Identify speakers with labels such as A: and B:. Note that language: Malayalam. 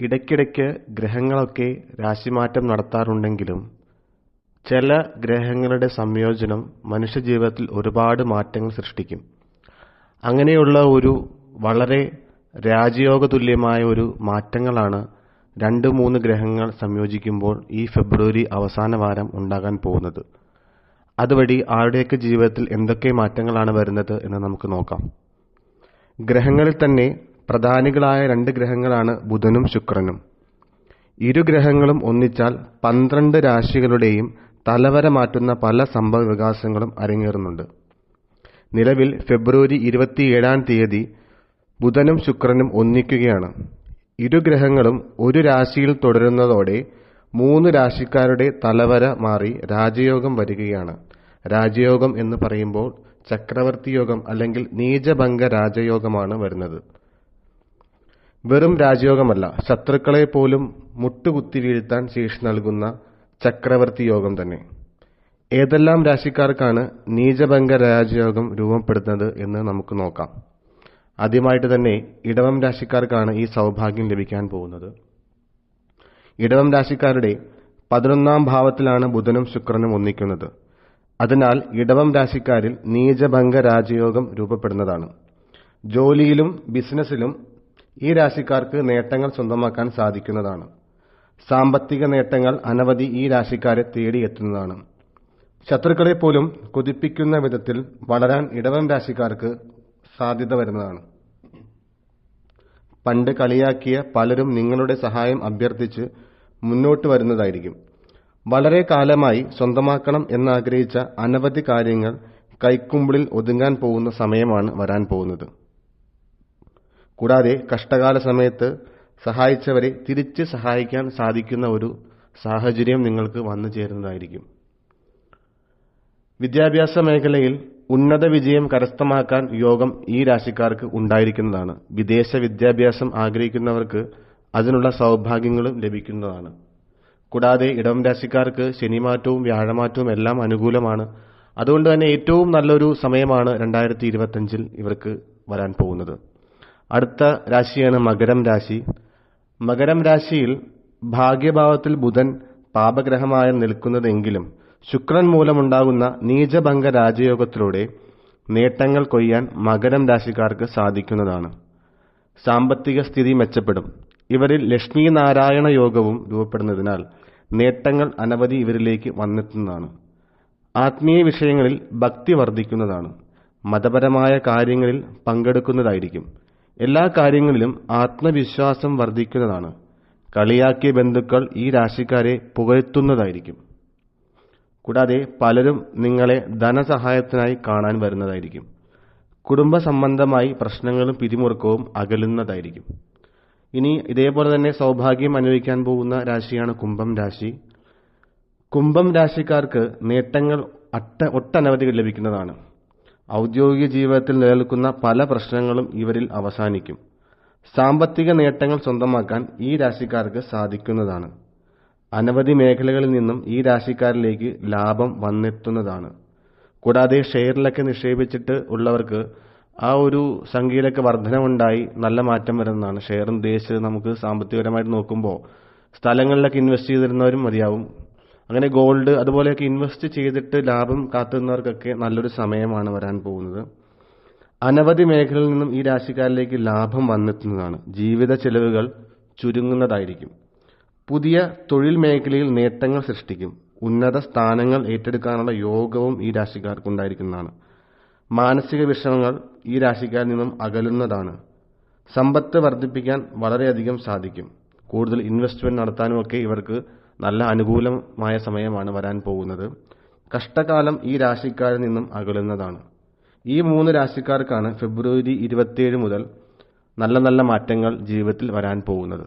A: ഇടയ്ക്കിടയ്ക്ക് ഗ്രഹങ്ങളൊക്കെ രാശിമാറ്റം നടത്താറുണ്ടെങ്കിലും ചില ഗ്രഹങ്ങളുടെ സംയോജനം മനുഷ്യജീവിതത്തിൽ ഒരുപാട് മാറ്റങ്ങൾ സൃഷ്ടിക്കും. അങ്ങനെയുള്ള ഒരു വളരെ രാജയോഗ തുല്യമായ ഒരു മാറ്റങ്ങളാണ് രണ്ട് മൂന്ന് ഗ്രഹങ്ങൾ സംയോജിക്കുമ്പോൾ ഈ ഫെബ്രുവരി അവസാന വാരം ഉണ്ടാകാൻ പോകുന്നത്. അതുവഴി ആരുടെയൊക്കെ ജീവിതത്തിൽ എന്തൊക്കെ മാറ്റങ്ങളാണ് വരുന്നത് എന്ന് നമുക്ക് നോക്കാം. ഗ്രഹങ്ങളിൽ തന്നെ പ്രധാനികളായ രണ്ട് ഗ്രഹങ്ങളാണ് ബുധനും ശുക്രനും. ഇരു ഗ്രഹങ്ങളും ഒന്നിച്ചാൽ പന്ത്രണ്ട് രാശികളുടെയും തലവര മാറ്റുന്ന പല സംഭവ വികാസങ്ങളും അരങ്ങേറുന്നുണ്ട്. നിലവിൽ ഫെബ്രുവരി ഇരുപത്തിയേഴാം തീയതി ബുധനും ശുക്രനും ഒന്നിക്കുകയാണ്. ഇരു ഗ്രഹങ്ങളും ഒരു രാശിയിൽ തുടരുന്നതോടെ മൂന്ന് രാശിക്കാരുടെ തലവര മാറി രാജയോഗം വരികയാണ്. രാജയോഗം എന്ന് പറയുമ്പോൾ ചക്രവർത്തി യോഗം അല്ലെങ്കിൽ നീചഭംഗ രാജയോഗമാണ് വരുന്നത്. വെറും രാജയോഗമല്ല ശത്രുക്കളെ പോലും മുട്ടുകുത്തി വീഴ്ത്താൻ ശേഷി നൽകുന്ന ചക്രവർത്തി യോഗം തന്നെ. ഏതെല്ലാം രാശിക്കാർക്കാണ് നീചഭംഗ രാജയോഗം രൂപപ്പെടുന്നത് എന്ന് നമുക്ക് നോക്കാം. ആദ്യമായിട്ട് തന്നെ ഇടവം രാശിക്കാർക്കാണ് ഈ സൗഭാഗ്യം ലഭിക്കാൻ പോകുന്നത്. ഇടവം രാശിക്കാരുടെ പതിനൊന്നാം ഭാവത്തിലാണ് ബുധനും ശുക്രനും ഒന്നിക്കുന്നത്. അതിനാൽ ഇടവം രാശിക്കാരിൽ നീചഭംഗ രാജയോഗം രൂപപ്പെടുന്നതാണ്. ജോലിയിലും ബിസിനസ്സിലും ഈ രാശിക്കാർക്ക് നേട്ടങ്ങൾ സ്വന്തമാക്കാൻ സാധിക്കുന്നതാണ്. സാമ്പത്തിക നേട്ടങ്ങൾ അനവധി ഈ രാശിക്കാരെ തേടിയെത്തുന്നതാണ്. ശത്രുക്കളെ പോലും കുതിപ്പിക്കുന്ന വിധത്തിൽ വളരാൻ ഇടവം രാശിക്കാർക്ക് സാധ്യത വരുന്നതാണ്. പണ്ട് കളിയാക്കിയ പലരും നിങ്ങളുടെ സഹായം അഭ്യർത്ഥിച്ച് മുന്നോട്ട് വരുന്നതായിരിക്കും. വളരെ കാലമായി സ്വന്തമാക്കണം എന്നാഗ്രഹിച്ച അനവധി കാര്യങ്ങൾ കൈക്കുമ്പിളിൽ ഒതുങ്ങാൻ പോകുന്ന സമയമാണ് വരാൻ പോകുന്നത്. കൂടാതെ കഷ്ടകാല സമയത്ത് സഹായിച്ചവരെ തിരിച്ച് സഹായിക്കാൻ സാധിക്കുന്ന ഒരു സാഹചര്യം നിങ്ങൾക്ക് വന്നു ചേരുന്നതായിരിക്കും. വിദ്യാഭ്യാസ മേഖലയിൽ ഉന്നത വിജയം കരസ്ഥമാക്കാൻ യോഗം ഈ രാശിക്കാർക്ക് ഉണ്ടായിരിക്കുന്നതാണ്. വിദേശ വിദ്യാഭ്യാസം ആഗ്രഹിക്കുന്നവർക്ക് അതിനുള്ള സൗഭാഗ്യങ്ങളും ലഭിക്കുന്നതാണ്. കൂടാതെ ഇടം രാശിക്കാർക്ക് ശനിമാറ്റവും വ്യാഴമാറ്റവും എല്ലാം അനുകൂലമാണ്. അതുകൊണ്ട് തന്നെ ഏറ്റവും നല്ലൊരു സമയമാണ് രണ്ടായിരത്തി ഇരുപത്തഞ്ചിൽ ഇവർക്ക് വരാൻ പോകുന്നത്. അടുത്ത രാശിയാണ് മകരം രാശി. മകരം രാശിയിൽ ഭാഗ്യഭാവത്തിൽ ബുധൻ പാപഗ്രഹമായി നിൽക്കുന്നതെങ്കിലും ശുക്രൻ മൂലമുണ്ടാകുന്ന നീചഭംഗ രാജയോഗത്തിലൂടെ നേട്ടങ്ങൾ കൊയ്യാൻ മകരം രാശിക്കാർക്ക് സാധിക്കുന്നതാണ്. സാമ്പത്തിക സ്ഥിതി മെച്ചപ്പെടും. ഇവരിൽ ലക്ഷ്മി നാരായണ യോഗവും രൂപപ്പെടുന്നതിനാൽ നേട്ടങ്ങൾ അനവധി ഇവരിലേക്ക് വന്നെത്തുന്നതാണ്. ആത്മീയ വിഷയങ്ങളിൽ ഭക്തി വർദ്ധിക്കുന്നതാണ്. മതപരമായ കാര്യങ്ങളിൽ പങ്കെടുക്കുന്നതായിരിക്കും. എല്ലാ കാര്യങ്ങളിലും ആത്മവിശ്വാസം വർദ്ധിക്കുന്നതാണ്. കളിയാക്കിയ ബന്ധുക്കൾ ഈ രാശിക്കാരെ പുകഴ്ത്തുന്നതായിരിക്കും. കൂടാതെ പലരും നിങ്ങളെ ധനസഹായത്തിനായി കാണാൻ വരുന്നതായിരിക്കും. കുടുംബ സംബന്ധമായി പ്രശ്നങ്ങളും പിരിമുറുക്കവും അകലുന്നതായിരിക്കും. ഇനി ഇതേപോലെ തന്നെ സൗഭാഗ്യം അനുഭവിക്കാൻ പോകുന്ന രാശിയാണ് കുംഭം രാശി. കുംഭം രാശിക്കാർക്ക് നേട്ടങ്ങൾ അട്ട ഒട്ടനവധി ലഭിക്കുന്നതാണ്. ഔദ്യോഗിക ജീവിതത്തിൽ നിലനിൽക്കുന്ന പല പ്രശ്നങ്ങളും ഇവരിൽ അവസാനിക്കും. സാമ്പത്തിക നേട്ടങ്ങൾ സ്വന്തമാക്കാൻ ഈ രാശിക്കാർക്ക് സാധിക്കുന്നതാണ്. അനവധി മേഖലകളിൽ നിന്നും ഈ രാശിക്കാരിലേക്ക് ലാഭം വന്നെത്തുന്നതാണ്. കൂടാതെ ഷെയറിലൊക്കെ നിക്ഷേപിച്ചിട്ട് ഉള്ളവർക്ക് ആ ഒരു സംഖ്യയിലൊക്കെ വർധനമുണ്ടായി നല്ല മാറ്റം വരുന്നതാണ്. ഷെയർ ഉദ്ദേശിച്ചത് നമുക്ക് സാമ്പത്തികപരമായിട്ട് നോക്കുമ്പോൾ സ്ഥലങ്ങളിലൊക്കെ ഇൻവെസ്റ്റ് ചെയ്തിരുന്നവരും മതിയാവും. അങ്ങനെ ഗോൾഡ് അതുപോലെയൊക്കെ ഇൻവെസ്റ്റ് ചെയ്തിട്ട് ലാഭം കാത്തുന്നവർക്കൊക്കെ നല്ലൊരു സമയമാണ് വരാൻ പോകുന്നത്. അനവധി മേഖലയിൽ നിന്നും ഈ രാശിക്കാരിലേക്ക് ലാഭം വന്നെത്തുന്നതാണ്. ജീവിത ചെലവുകൾ ചുരുങ്ങുന്നതായിരിക്കും. പുതിയ തൊഴിൽ മേഖലയിൽ നേട്ടങ്ങൾ സൃഷ്ടിക്കും. ഉന്നത സ്ഥാനങ്ങൾ ഏറ്റെടുക്കാനുള്ള യോഗവും ഈ രാശിക്കാർക്കുണ്ടായിരിക്കുന്നതാണ് മാനസിക വിഷമങ്ങൾ ഈ രാശിക്കാരിൽ നിന്നും അകലുന്നതാണ്. സമ്പത്ത് വർദ്ധിപ്പിക്കാൻ വളരെയധികം സാധിക്കും. കൂടുതൽ ഇൻവെസ്റ്റ്മെന്റ് നടത്താനുമൊക്കെ ഇവർക്ക് നല്ല അനുകൂലമായ സമയമാണ് വരാൻ പോകുന്നത്. കഷ്ടകാലം ഈ രാശിക്കാരിൽ നിന്നും അകലുന്നതാണ്. ഈ മൂന്ന് രാശിക്കാർക്കാണ് ഫെബ്രുവരി ഇരുപത്തിയേഴ് മുതൽ നല്ല നല്ല മാറ്റങ്ങൾ ജീവിതത്തിൽ വരാൻ പോകുന്നത്.